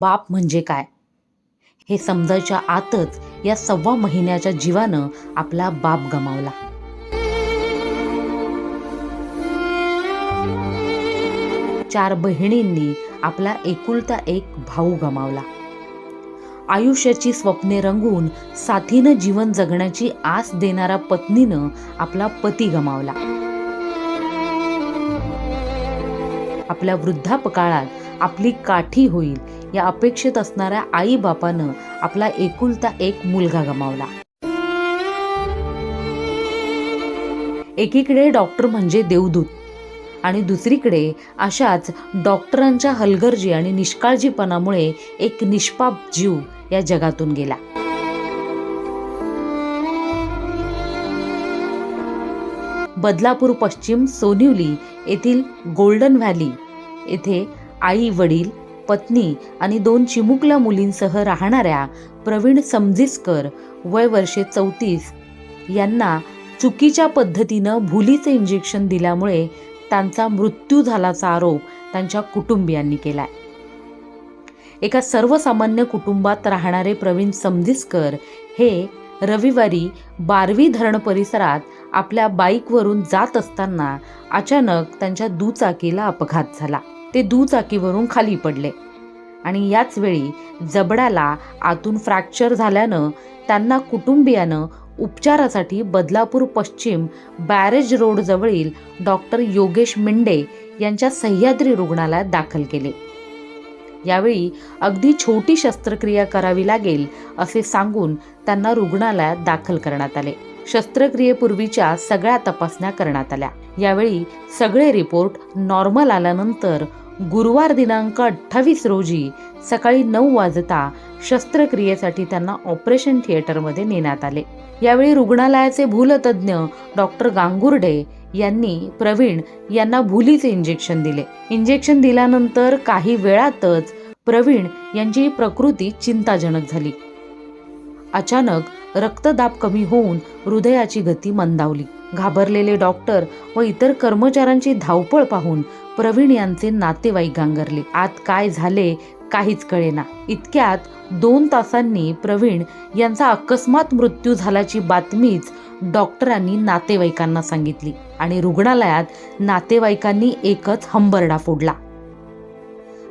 बाप म्हणजे काय? हे समजायच्या आतच या सव्वा महिन्याच्या जीवानं आपला बाप गमावला. चार बहिणींनी आपला एकुलता एक भाऊ गमावला. आयुष्याची स्वप्ने रंगून साथीनं जीवन जगण्याची आस देणारा पत्नीनं आपला पती गमावला. आपल्या वृद्धापकाळात आपली काठी होईल या अपेक्षित असणाऱ्या आई बापानं आपला एकुलता एक मुलगा गमावला. एकीकडे डॉक्टर म्हणजे देवदूत आणि दुसरीकडे अशाच डॉक्टरांच्या हलगर्जी आणि निष्काळजीपणामुळे एक निष्पाप जीव या जगातून गेला. बदलापूर पश्चिम सोनिवली येथील गोल्डन व्हॅली येथे आई वडील पत्नी आणि दोन चिमुकल्या मुलींसह राहणाऱ्या प्रवीण समजिस्कर वय वर्षे चौतीस यांना चुकीच्या पद्धतीनं भुलीचे इंजेक्शन दिल्यामुळे त्यांचा मृत्यू झाल्याचा आरोप त्यांच्या कुटुंबियांनी केलाय. एका सर्वसामान्य कुटुंबात राहणारे प्रवीण समजिस्कर हे रविवारी बारवी धरण परिसरात आपल्या बाईकवरून जात असताना अचानक त्यांच्या दुचाकीला अपघात झाला. ते दुचाकीवरून खाली पडले. आणि याच वेळी जबड्याला आतून फ्रॅक्चर झाल्यानं त्यांना कुटुंबियानं उपचारासाठी बदलापूर पश्चिम बॅरेज रोडजवळील डॉक्टर योगेश मिंडे यांच्या सह्याद्री रुग्णालयात दाखल केले. यावेळी अगदी छोटी शस्त्रक्रिया करावी लागेल असे सांगून त्यांना रुग्णालयात दाखल करण्यात आले. शस्त्रक्रियेपूर्वीच्या सगळ्या तपासण्या करण्यात आल्या. यावेळी सगळे रिपोर्ट नॉर्मल आल्यानंतर गुरुवार दिनांक अठ्ठावीस रोजी सकाळी नऊ वाजता शस्त्रक्रियेसाठी त्यांना ऑपरेशन थिएटरमध्ये नेण्यात आले. यावेळी रुग्णालयाचे भूलतज्ञ डॉक्टर गांगुर्डे यांनी प्रवीण यांना भुलीचे इंजेक्शन दिले. इंजेक्शन दिल्यानंतर काही वेळातच प्रवीण यांची प्रकृती चिंताजनक झाली. अचानक रक्तदाब कमी होऊन हृदयाची गती मंदावली. घाबरलेले डॉक्टर व इतर कर्मचाऱ्यांची धावपळ पाहून प्रवीण यांचे नातेवाईक गांगरले. आत काय झाले काहीच कळेना. इतक्यात दोन तासांनी प्रवीण यांचा अकस्मात मृत्यू झाल्याची बातमीच डॉक्टरांनी नातेवाईकांना सांगितली आणि रुग्णालयात नातेवाईकांनी एकच हंबरडा फोडला.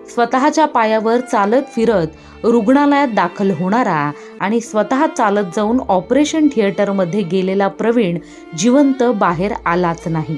स्वतःच्या पायावर चालत फिरत रुग्णालयात दाखल होणारा आणि स्वतः चालत जाऊन ऑपरेशन थिएटरमध्ये गेलेला प्रवीण जिवंत बाहेर आलाच नाही.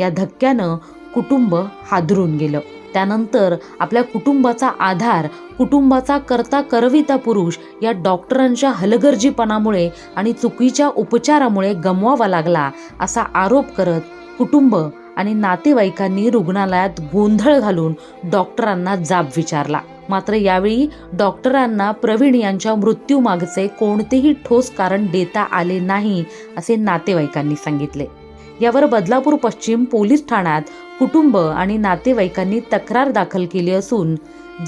या धक्क्यानं कुटुंब हादरून गेलं. त्यानंतर आपल्या कुटुंबाचा आधार कुटुंबाचा करता करविता पुरुष या डॉक्टरांच्या हलगर्जीपणामुळे आणि चुकीच्या उपचारामुळे गमवावा लागला असा आरोप करत कुटुंब आणि नातेवाईकांनी रुग्णालयात गोंधळ घालून डॉक्टरांना जाब विचारला. मात्र यावेळी डॉक्टरांना प्रवीण यांच्या मृत्यूमागचे कोणतेही ठोस कारण देता आले नाही असे नातेवाईकांनी सांगितले. यावर बदलापूर पश्चिम पोलीस ठाण्यात कुटुंब आणि नातेवाईकांनी तक्रार दाखल केली असून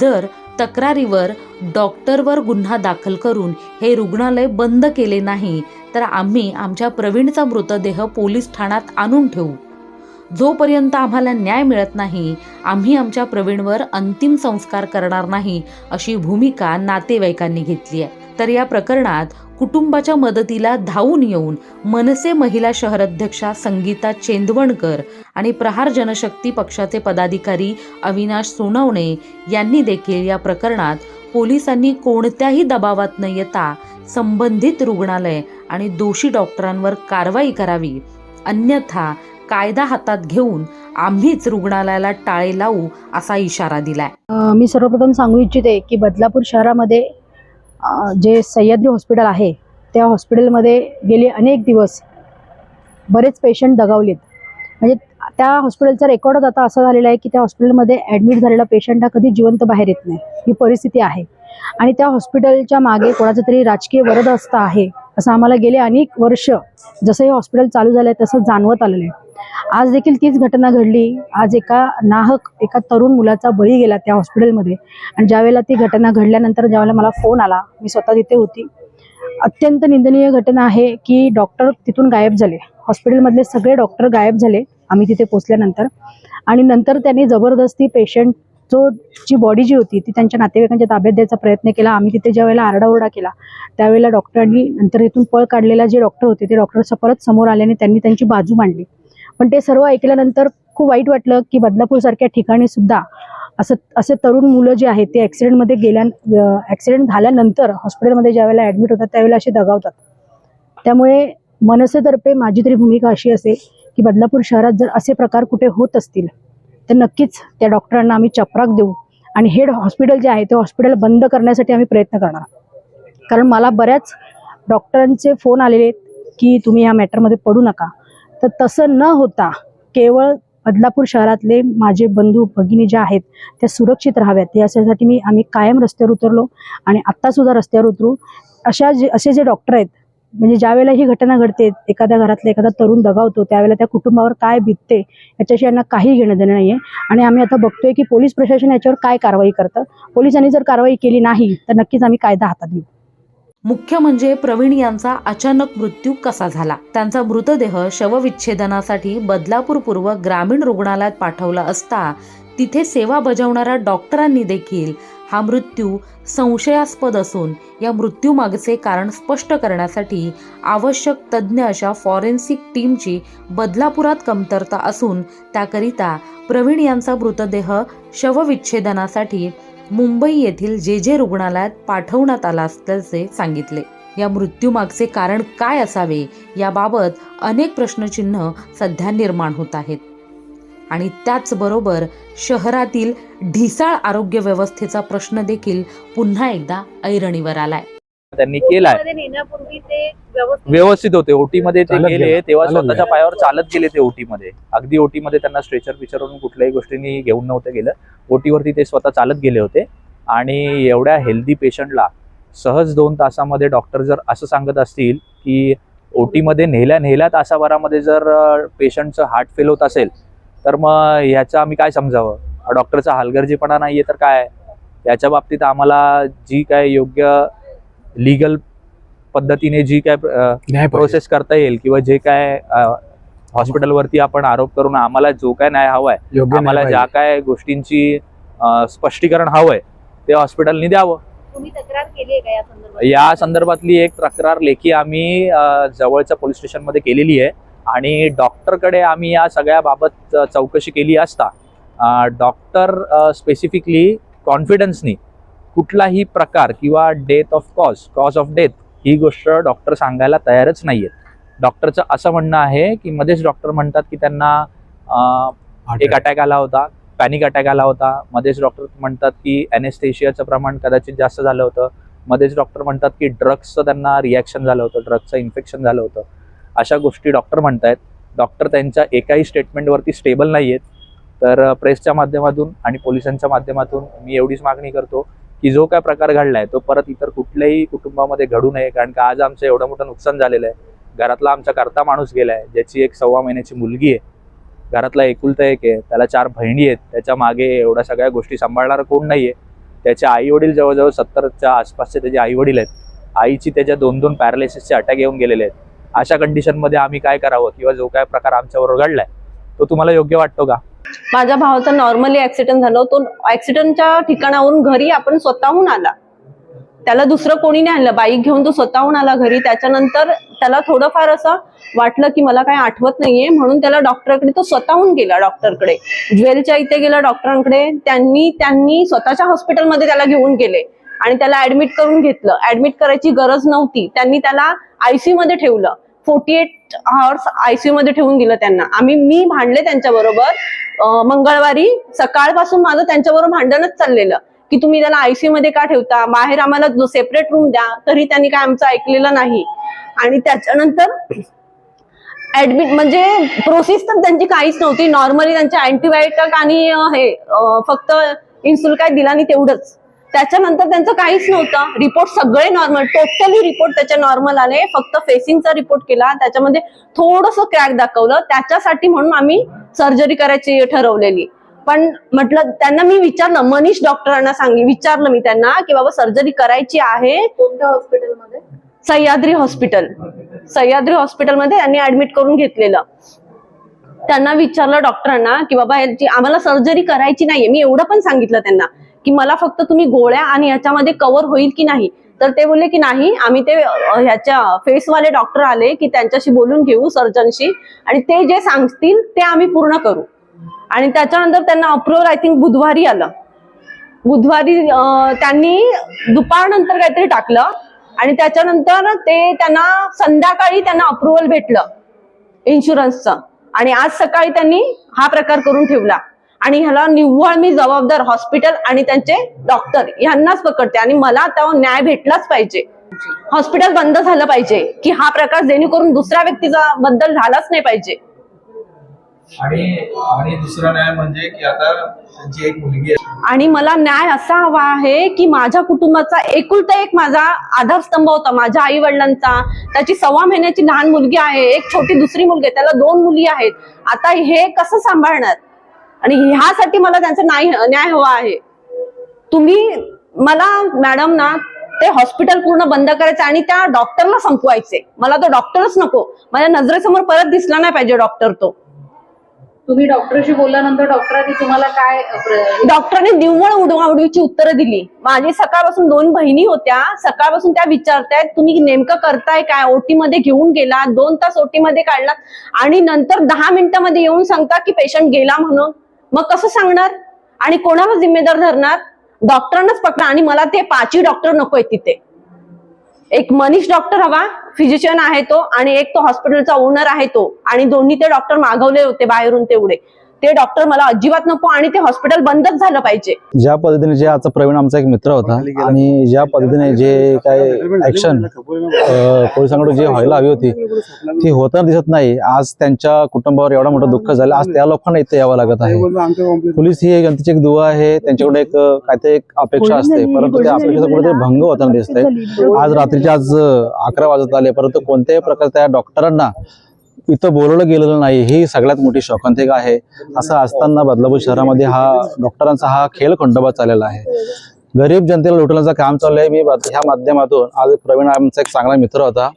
जर तक्रारीवर डॉक्टरवर गुन्हा दाखल करून हे रुग्णालय बंद केले नाही तर आम्ही आमच्या प्रवीणचा मृतदेह पोलीस ठाण्यात आणून ठेवू. जोपर्यंत आम्हाला न्याय मिळत नाही आम्ही आमच्या प्रवीणवर अंतिम संस्कार करणार नाही अशी भूमिका नातेवाईकांनी घेतली आहे. तर या प्रकरणात कुटुंबाच्या मदतीला धावून येऊन मनसे महिला शहराध्यक्षा संगीता चेंदवणकर आणि प्रहार जनशक्ती पक्षाचे पदाधिकारी अविनाश सोनवणे यांनी देखील या प्रकरणात पोलिसांनी कोणत्याही दबावात न येता संबंधित रुग्णालय आणि दोषी डॉक्टरांवर कारवाई करावी. अन्यथा कायदा हातात घेऊन आम्हीच रुग्णालयाला टाळे लावू असा इशारा दिलाय. मी सर्वप्रथम सांगू इच्छिते की बदलापूर शहरामध्ये जे सह्याद्री हॉस्पिटल आहे त्या हॉस्पिटलमध्ये गेले अनेक दिवस बरेच पेशंट दगावलेत. म्हणजे त्या हॉस्पिटलचा रेकॉर्डच आता असा झालेला आहे की त्या हॉस्पिटलमध्ये ॲडमिट झालेला पेशंट हा कधी जिवंत बाहेर येत नाही. ही परिस्थिती आहे. आणि त्या हॉस्पिटलच्या मागे कोणाचं तरी राजकीय वरदहस्त आहे असं आम्हाला गेले अनेक वर्ष. जसं हे हॉस्पिटल चालू झालं आहे तसं जाणवत आलेलं आहे. आज देखील तीच घटना घडली. आज एका नाहक एका तरुण मुलाचा बळी गेला त्या हॉस्पिटलमध्ये आणि ज्यावेळेला ती घटना घडल्यानंतर ज्यावेळेला मला फोन आला मी स्वतः तिथे होती. अत्यंत निंदनीय घटना आहे की डॉक्टर तिथून गायब झाले. हॉस्पिटलमधले सगळे डॉक्टर गायब झाले आम्ही तिथे पोचल्यानंतर. आणि नंतर त्यांनी जबरदस्ती पेशंट जो जी बॉडी जी होती ती त्यांच्या नातेवाईकांच्या ताब्यात द्यायचा प्रयत्न केला. आम्ही तिथे ज्या वेळेला आरडाओरडा केला त्यावेळेला डॉक्टरांनी नंतर इथून पळ काढलेला जे डॉक्टर होते ते डॉक्टर परत समोर आल्याने त्यांनी त्यांची बाजू मांडली. पण ते सर्व ऐकल्यानंतर खूप वाईट वाटलं की बदलापूरसारख्या ठिकाणी सुद्धा असं असे तरुण मुलं जे आहेत ते ॲक्सिडेंटमध्ये गेल्या ॲक्सिडेंट झाल्यानंतर हॉस्पिटलमध्ये ज्यावेळेला ॲडमिट होतात त्यावेळेला असे दगावतात. त्यामुळे मनसेतर्फे माझी तरी भूमिका अशी असेल की बदलापूर शहरात जर असे प्रकार कुठे होत असतील तर नक्कीच त्या डॉक्टरांना आम्ही चपराक देऊ. आणि हेड हॉस्पिटल जे आहे ते हॉस्पिटल बंद करण्यासाठी आम्ही प्रयत्न करणार कारण मला बऱ्याच डॉक्टरांचे फोन आलेले आहेत की तुम्ही ह्या मॅटरमध्ये पडू नका. तर तसं न होता केवळ बदलापूर शहरातले माझे बंधू भगिनी ज्या आहेत त्या सुरक्षित राहाव्यात. यासाठी मी आम्ही कायम रस्त्यावर उतरलो आणि आत्तासुद्धा रस्त्यावर उतरू. अशा जे असे जे डॉक्टर आहेत म्हणजे ज्या वेळेला ही घटना घडते एखाद्या घरातला एखादा तरुण दगावतो त्यावेळेला त्या कुटुंबावर काय बितते याच्याशी यांना काही घेणं देणं नाही आहे आणि आम्ही आता बघतोय की पोलीस प्रशासन याच्यावर काय कारवाई करतं. पोलिसांनी जर कारवाई केली नाही तर नक्कीच आम्ही कायदा हातात घेऊ. मुख्य म्हणजे प्रवीण यांचा अचानक मृत्यू कसा झाला? त्यांचा मृतदेह शवविच्छेदनासाठी बदलापूर पूर्व ग्रामीण रुग्णालयात पाठवला असता तिथे सेवा बजावणाऱ्या डॉक्टरांनी देखील हा मृत्यू संशयास्पद असून या मृत्यूमागचे कारण स्पष्ट करण्यासाठी आवश्यक तज्ज्ञ अशा फॉरेन्सिक टीमची बदलापुरात कमतरता असून त्याकरिता प्रवीण यांचा मृतदेह शवविच्छेदनासाठी मुंबई येथील जे जे रुग्णालयात पाठवण्यात आला असल्याचे सांगितले. या मृत्यूमागचे कारण काय असावे याबाबत अनेक प्रश्नचिन्ह सध्या निर्माण होत आहेत. आणि त्याचबरोबर शहरातील ढिसाळ आरोग्य व्यवस्थेचा प्रश्न देखील पुन्हा एकदा ऐरणीवर आलाय. त्यांनी केलाय. मध्ये नेण्यापूर्वी ते व्यवस्थित व्यवस्थित होते. ओटी मध्ये ते चालत गेले गेले. तेव्हा चालत स्वतःच्या गेले. पायावर चालत गेले ते ओटी मध्ये अगदी ओटी मध्ये त्यांना स्ट्रेचर पिचरवरून कुठल्याही गोष्टींनी घेऊन नव्हतं गेलं. ओटीवरती ते स्वतः चालत गेले होते. आणि एवढ्या हेल्दी पेशंटला सहज दोन तासामध्ये डॉक्टर जर असं सांगत असतील की ओटीमध्ये नेल्या नेल्या तासाभरामध्ये जर पेशंटचं हार्ट फेल होत असेल तर मग ह्याचं आम्ही काय समजावं? डॉक्टरचा हलगर्जीपणा नाहीये तर काय? याच्या बाबतीत आम्हाला जी काय योग्य लिगल पद्धतीने जी काय प्रोसेस करता येईल किंवा जे काय हॉस्पिटलवरती आपण आरोप करून आम्हाला जो काय न्याय हवाय आम्हाला ज्या. काय गोष्टींची स्पष्टीकरण हवंय ते हॉस्पिटलनी द्यावं. तुम्ही तक्रार केली आहे का या संदर्भात? या संदर्भातली एक तक्रार लेखी आम्ही जवळच्या पोलीस स्टेशनमध्ये केलेली आहे. आणि डॉक्टरकडे आम्ही या सगळ्या बाबत अं, चौकशी केली असता डॉक्टर स्पेसिफिकली कॉन्फिडन्सनी कुठलाही प्रकार किंवा death of cause cause of death ही गोष्ट डॉक्टर सांगायला तयारच नाहीयेत. डॉक्टरचं असं म्हणणं आहे की मध्येच डॉक्टर म्हणतात की त्यांना एक अटॅक आला होता पॅनिक अटॅक आला होता. मध्येच डॉक्टर म्हणतात की अनेस्थेशियाचं प्रमाण कदाचित जास्त झालं होतं. मध्येच डॉक्टर म्हणतात की ड्रग्सचं त्यांना रिॲक्शन झालं होतं ड्रग्सचं इन्फेक्शन झालं होतं. अशा गोष्टी डॉक्टर म्हणतायत. डॉक्टर त्यांच्या एकाही स्टेटमेंटवरती स्टेबल नाही आहेत तर प्रेसच्या माध्यमातून आणि पोलिसांच्या माध्यमातून मी एवढीच मागणी करतो की जो काय प्रकार घडलाय तो परत इतर कुठल्याही कुटुंबामध्ये घडू नये. कारण का आज आमचं एवढं मोठं नुकसान झालेलं आहे. घरातला आमचा करता माणूस गेलाय ज्याची एक सव्वा महिन्याची मुलगी आहे. घरातला एकुलता एक आहे त्याला चार बहिणी आहेत. त्याच्यामागे एवढ्या सगळ्या गोष्टी सांभाळणारं कोण नाही आहे त्याचे आई वडील जवळजवळ सत्तरच्या आसपासचे त्याचे आई वडील आहेत. आईची त्याच्या दोन दोन पॅरालिसिसचे अटॅक येऊन गेलेले आहेत. अशा कंडिशनमध्ये आम्ही काय करावं किंवा जो काय प्रकार आमच्यावर घडलाय तो तुम्हाला योग्य वाटतो का? माझ्या भावाचा नॉर्मली ऍक्सिडेंट झाला तो ऍक्सिडेंटच्या ठिकाणावरून घरी आपण स्वतःहून आला. त्याला दुसरं कोणी नाही आणलं. बाईक घेऊन तो स्वतःहून आला घरी. त्याच्यानंतर त्याला थोडंफार असं वाटलं की मला काही आठवत नाहीये. म्हणून त्याला डॉक्टरकडे तो स्वतःहून गेला डॉक्टरकडे ज्वेलच्या इथे गेला डॉक्टरांकडे त्यांनी त्यांनी स्वतःच्या हॉस्पिटलमध्ये त्याला घेऊन गेले. आणि त्याला ऍडमिट करून घेतलं. ऍडमिट करायची गरज नव्हती. त्यांनी त्याला आयसीयू मध्ये ठेवलं. फोर्टी एट आवर्स आयसीयू मध्ये ठेवून दिलं त्यांना. आम्ही मी भांडले त्यांच्याबरोबर. बरोबर मंगळवारी सकाळपासून माझं त्यांच्याबरोबर भांडणच चाललेलं. की तुम्ही त्याला आयसीयू मध्ये का ठेवता? बाहेर आम्हाला सेपरेट रूम द्या. तरी त्यांनी काय आमचं ऐकलेलं नाही. आणि त्याच्यानंतर ऍडमिट म्हणजे प्रोसेस तर त्यांची काहीच नव्हती. नॉर्मली त्यांचे अँटीबायोटिक आणि हे फक्त इन्सुल काय दिला नाही तेवढंच. त्याच्यानंतर त्यांचं काहीच नव्हतं. रिपोर्ट सगळे नॉर्मल टोटली रिपोर्ट त्याचे नॉर्मल आले. फक्त फेसिंगचा रिपोर्ट केला. त्याच्यामध्ये थोडस क्रॅक दाखवलं. त्याच्यासाठी म्हणून आम्ही सर्जरी करायची ठरवलेली. पण म्हटलं त्यांना मी विचारलं मनीष डॉक्टरांना सांगी विचारलं मी त्यांना की बाबा सर्जरी करायची आहे. कोणत्या हॉस्पिटलमध्ये सह्याद्री हॉस्पिटल सह्याद्री हॉस्पिटलमध्ये त्यांनी ऍडमिट करून घेतलेलं. त्यांना विचारलं डॉक्टरांना की बाबा आम्हाला सर्जरी करायची नाहीये. मी एवढं पण सांगितलं त्यांना. की मला फक्त तुम्ही गोळ्या आणि याच्यामध्ये कव्हर होईल की नाही? तर ते बोलले की नाही आम्ही ते ह्याच्या फेसवाले डॉक्टर आले की त्यांच्याशी बोलून घेऊ सर्जनशी आणि ते जे सांगतील ते आम्ही पूर्ण करू. आणि त्याच्यानंतर त्यांना अप्रुव्हल आय थिंक बुधवारी आलं. बुधवारी त्यांनी दुपारनंतर काहीतरी टाकलं आणि त्याच्यानंतर ते त्यांना संध्याकाळी त्यांना अप्रुव्हल भेटलं इन्शुरन्सचं आणि आज सकाळी त्यांनी हा प्रकार करून ठेवला. आणि ह्याला निव्वळ मी जबाबदार हॉस्पिटल आणि त्यांचे डॉक्टर यांनाच पकडते. आणि मला आता न्याय भेटलाच पाहिजे. हॉस्पिटल बंद झालं पाहिजे. की हा प्रकार जेणेकरून दुसऱ्या व्यक्तीचा बद्दल झालाच नाही पाहिजे. आणि आणि दुसरा न्याय म्हणजे की आता त्यांची एक मुलगी आहे. आणि मला न्याय असा हवा आहे की माझ्या कुटुंबाचा एकुलता एक माझा आधारस्तंभ होता माझ्या आई वडिलांचा त्याची सव्वा महिन्याची लहान मुलगी आहे एक छोटी दुसरी मुलगी आहे त्याला दोन मुली आहेत. आता हे कसं सांभाळणार? आणि ह्यासाठी मला त्यांचा न्याय न्याय हवा आहे. तुम्ही मला मॅडम ना ते हॉस्पिटल पूर्ण बंद करायचं आणि त्या डॉक्टरला संपवायचे. मला तो डॉक्टरच नको. माझ्या नजरेसमोर परत दिसला नाही पाहिजे डॉक्टर तो. तुम्ही डॉक्टरशी बोलल्यानंतर डॉक्टरांनी तुम्हाला काय डॉक्टरांनी निव्वळ उडवाउडवीची उत्तरं दिली. माझी सकाळपासून दोन बहिणी होत्या. सकाळपासून त्या विचारतायत तुम्ही नेमकं करताय काय? ओटी मध्ये घेऊन गेला दोन तास ओटी मध्ये काढलात आणि नंतर दहा मिनिटांमध्ये येऊन सांगता की पेशंट गेला म्हणून. मग कसं सांगणार? आणि कोणाला जिम्मेदार धरणार? डॉक्टरांनाच पकडा. आणि मला ते पाचही डॉक्टर नकोय तिथे. एक मनीष डॉक्टर हवा फिजिशियन आहे तो आणि एक तो हॉस्पिटलचा ओनर आहे तो. आणि दोन्ही ते डॉक्टर मागवले होते बाहेरून तेवढे. ते डॉक्टर मला अजिबात नको आणि ते हॉस्पिटल बंदच झालं पाहिजे. ज्या पद्धतीने जे आजचा प्रवीण आमचा एक मित्र होता आणि ज्या पद्धतीने जे काय ऍक्शन पोलिसांकडून जी व्हायला हवी होती ती होताना दिसत नाही. आज त्यांच्या कुटुंबावर एवढा मोठं दुःख झालं. आज त्या लोकांना इथे यावं लागत आहे. पोलीस ही एक जनतेची एक दुवा आहे. त्यांच्याकडे एक काय ते एक अपेक्षा असते. परंतु त्या अपेक्षेचा कुठेतरी भंग होताना दिसतंय. आज रात्रीचे आज अकरा वाजत आले. परंतु कोणत्याही प्रकारच्या त्या डॉक्टरांना इथं बोलवलं गेलेलं नाही ही सगळ्यात मोठी शोकांतिका आहे. असं असताना बदलापूर शहरामध्ये हा डॉक्टरांचा हा खेळ खंडोबा चाललेला आहे. गरीब जनतेला लुटण्याचं काम चालू आहे मी ह्या माध्यमातून आज प्रवीण आमचा एक चांगला मित्र होता.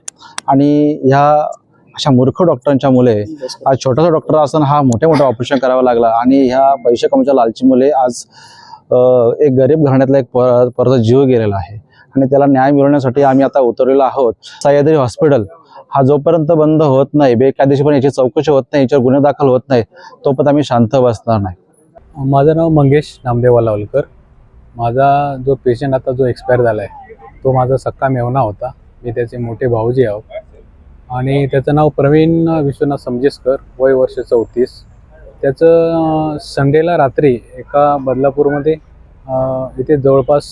आणि ह्या अशा मूर्ख डॉक्टरांच्या मुले आज छोटासा डॉक्टर असताना हा मोठ्या मोठ्या ऑपरेशन करावं लागला. आणि ह्या पैसे कमच्या लालची मुले आज एक गरीब घराण्यातला एक पर परत जीव गेलेला आहे. आणि त्याला न्याय मिळवण्यासाठी आम्ही आता उतरलेलो आहोत. सह्याद्री हॉस्पिटल हा जोपर्यंत बंद होत नाही बेकायदेशीरपणे याची चौकशी होत नाही याच्यावर गुन्हे दाखल होत नाही तोपर्यंत आम्ही शांत बसणार नाही. माझं नाव मंगेश नामदेव वालावलकर. माझा जो पेशंट आता जो एक्सपायर झाला आहे तो माझा सक्का मेवना होता. मी त्याचे मोठे भाऊजी आहोत आणि त्याचं नाव प्रवीण विश्वनाथ समजेसकर वय वर्ष चौतीस. त्याचं संडेला रात्री एका बदलापूरमध्ये इथे जवळपास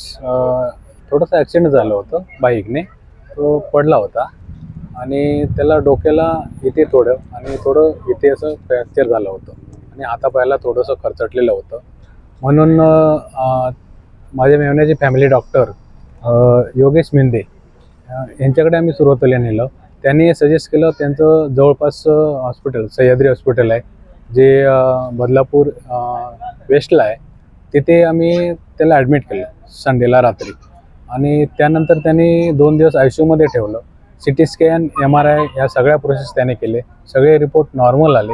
थोडंसं ॲक्सिडेंट झालं होतं बाईकने. तो पडला होता. आणि त्याला डोक्याला इथे थोडं आणि थोडं इथे असं फ्रॅक्चर झालं होतं. आणि हातापायाला थोडंसं खरचटलेलं होतं. म्हणून माझ्या मेवण्याचे फॅमिली डॉक्टर योगेश मेंदे यांच्याकडे आम्ही सुरुवातीला नेलं. त्यांनी सजेस्ट केलं त्यांचं जवळपास हॉस्पिटल सह्याद्री हॉस्पिटल आहे जे बदलापूर वेस्टला आहे. तिथे आम्ही त्याला ॲडमिट केलं संडेला रात्री. आणि त्यानंतर त्यांनी दोन दिवस आय सी यूमध्ये ठेवलं. C T scan M R I ह्या सगळ्या प्रोसेस त्याने केले. सगळे रिपोर्ट नॉर्मल आले.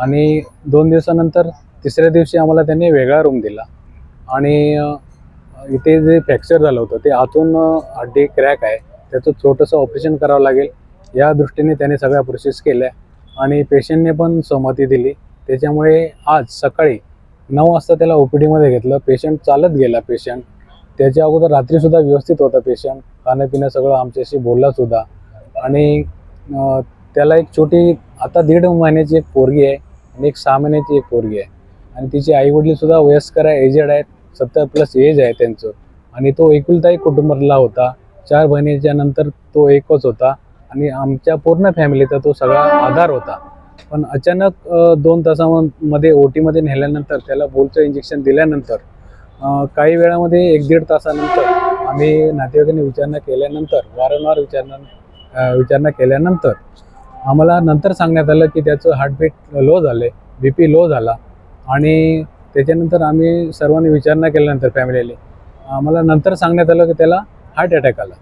आणि दोन दिवसानंतर तिसऱ्या दिवशी आम्हाला त्यांनी वेगळा रूम दिला. आणि इथे जे फ्रॅक्चर झालं होतं ते आतून हड्डी क्रॅक आहे. त्याचं छोटंसं ऑपरेशन करावं लागेल. या दृष्टीने त्याने सगळ्या प्रोसेस केल्या. आणि पेशंटने पण सहमती दिली. त्याच्यामुळे आज सकाळी नऊ वाजता त्याला ओ पी डीमध्ये घेतलं. पेशंट चालत गेला पेशंट त्याच्या अगोदर रात्रीसुद्धा व्यवस्थित होता पेशंट खाणं पिणं सगळं आमच्याशी बोललासुद्धा आणि त्याला एक छोटी आता दीड महिन्याची एक पोरगी आहे आणि एक सहा महिन्याची एक पोरगी आहे. आणि तिचे आईवडीलसुद्धा वयस्कर आहे एजेड आहेत सत्तर प्लस एज आहे त्यांचं. आणि तो एकुलता एक कुटुंबातला होता. चार बहिणीच्या नंतर तो एकच होता. आणि आमच्या पूर्ण फॅमिलीचा तो सगळा आधार होता. पण अचानक दोन तासामध्ये ओ टीमध्ये नेल्यानंतर त्याला बोलचं इंजेक्शन दिल्यानंतर काही वेळामध्ये एक दीड तासानंतर आम्ही नातेवाईकांनी विचारणा केल्यानंतर वारंवार विचारणा विचारणा केल्यानंतर आम्हाला नंतर सांगण्यात आलं की त्याचं हार्टबीट लो झाले बी पी लो झाला आणि त्याच्यानंतर आम्ही सर्वांनी विचारणा केल्यानंतर फॅमिलीने आम्हाला नंतर सांगण्यात आलं की त्याला हार्ट अटॅक आला.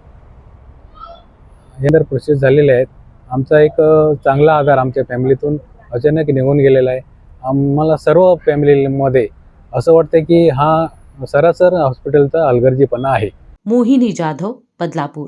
हे तर प्रोसेस झालेले आहेत आमचा एक चांगला आधार आमच्या फॅमिलीतून अचानक निघून गेलेला आहे. आम्हाला सर्व फॅमिलीमध्ये असं वाटतं की हा सरासर हॉस्पिटलचा अलगर्जीपणा आहे. मोहिनी जाधव बदलापूर.